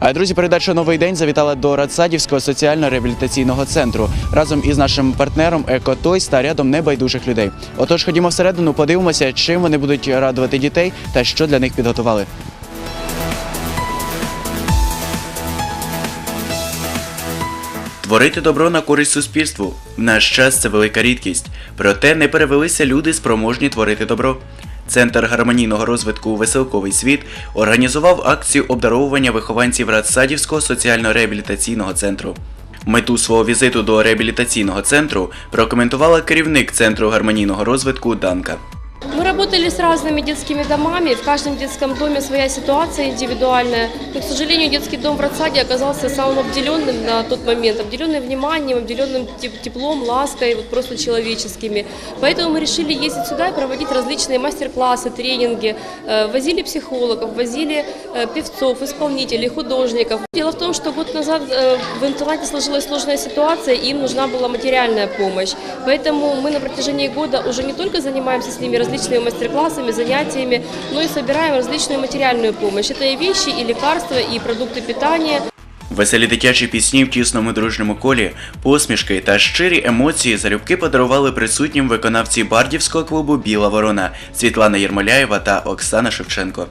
А друзі, передача новий день завітала до Радсадівського соціально-реабілітаційного центру разом із нашим партнером Екотойс та рядом небайдужих людей. Отож, ходімо всередину, подивимося, чим вони будуть радувати дітей та що для них підготували. Творити добро на користь суспільству в наш час це велика рідкість. Проте не перевелися люди спроможні творити добро. Центр гармонійного розвитку Веселковий світ організував акцію обдаровування вихованців Радсадівського соціально-реабілітаційного центру. Мету свого візиту до реабілітаційного центру прокоментувала керівник центру гармонійного розвитку Данка. Работали с разными детскими домами. В каждом детском доме своя ситуация индивидуальная. Но, к сожалению, детский дом в Радсаде оказался самым обделенным на тот момент. Обделенным вниманием, обделенным теп- теплом, лаской, вот просто человеческими. Поэтому мы решили ездить сюда и проводить различные мастер-классы, тренинги. Э, Возили психологов, возили э, певцов, исполнителей, художников. Дело в том, что год назад э, в интернате сложилась сложная ситуация, и им нужна была материальная помощь. Поэтому мы на протяжении года уже не только занимаемся с ними различными мастер-классами, занятиями, но и собираем различную материальную помощь. Это и вещи, и лекарства, и продукты питания. Веселі дитячі пісні в тісному дружньому колі, посмішки та щирі емоції залюбки подарували присутнім виконавці бардівського клубу Біла Ворона Світлана Єрмоляєва та Оксана Шевченко.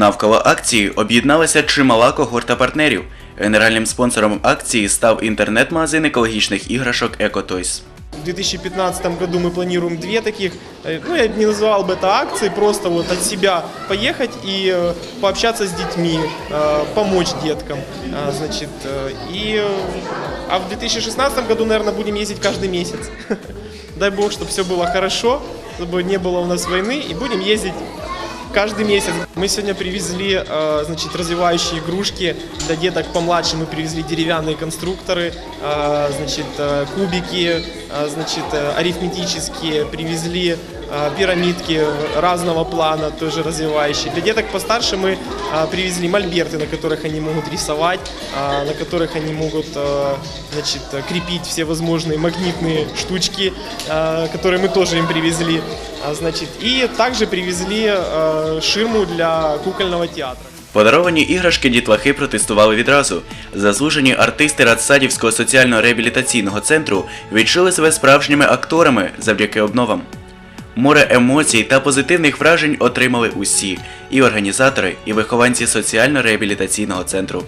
Навколо акції об'єдналася чимала когорта партнерів. Генеральним спонсором акції став інтернет-магазин екологічних іграшок Екотойс. В 2015 году мы планируем две таких, э, ну я не называл бы это акцией, просто вот от себя поехать и э, пообщаться с детьми, э, помочь деткам, А, значит, э, и, э, а в 2016 году, наверное, будем ездить каждый месяц. Дай бог, чтобы все было хорошо, чтобы не было у нас войны, и будем ездить каждый месяц. Мы сегодня привезли, э, значит, развивающие игрушки для деток помладше. Мы привезли деревянные конструкторы, э, значит, э, кубики, э, значит, э, арифметические. Привезли э, пирамидки разного плана, тоже развивающие. Для деток постарше мы э, привезли мольберты, на которых они могут рисовать, э, на которых они могут, э, значит, э, крепить все возможные магнитные штучки, э, которые мы тоже им привезли. А, Значит, и также привезли э, ширму для кукольного театра. Подаровані іграшки дітлахи протестували відразу. Заслужені артисти Радсадівського соціально-реабілітаційного центру відчули себе справжніми акторами завдяки обновам. Море емоцій та позитивних вражень отримали усі і організатори, і вихованці соціально-реабілітаційного центру.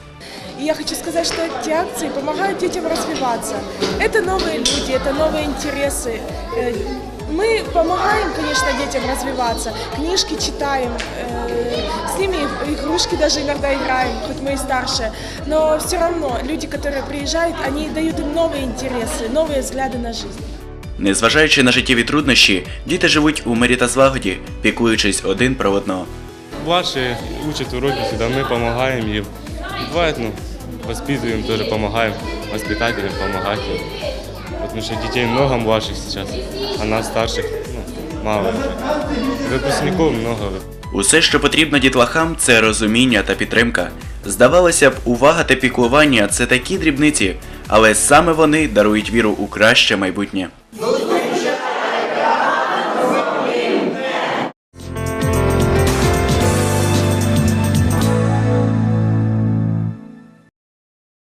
И я хочу сказать, что эти акции помогают детям развиваться. Это новые люди, это новые интересы. Э, Мы помогаем, конечно, детям развиваться, книжки читаем, э, с ними игрушки даже иногда играем, хоть мы и старше. Но все равно люди, которые приезжают, они дают им новые интересы, новые взгляды на жизнь. Незважаючи на життєві труднощі, діти живуть у мирі та злагоді, піклуючись один про одного. Младшие учат уроки сюда, мы помогаем им. Бывает, ну, воспитываем, тоже помогаем, воспитателям помогать. им. Потому что детей много младших сейчас, а нас старших ну, мало. Выпускников много. Усе, що потрібно дітлахам, це розуміння та підтримка. Здавалося б, увага та піклування це такі дрібниці, але саме вони дарують віру у краще майбутнє.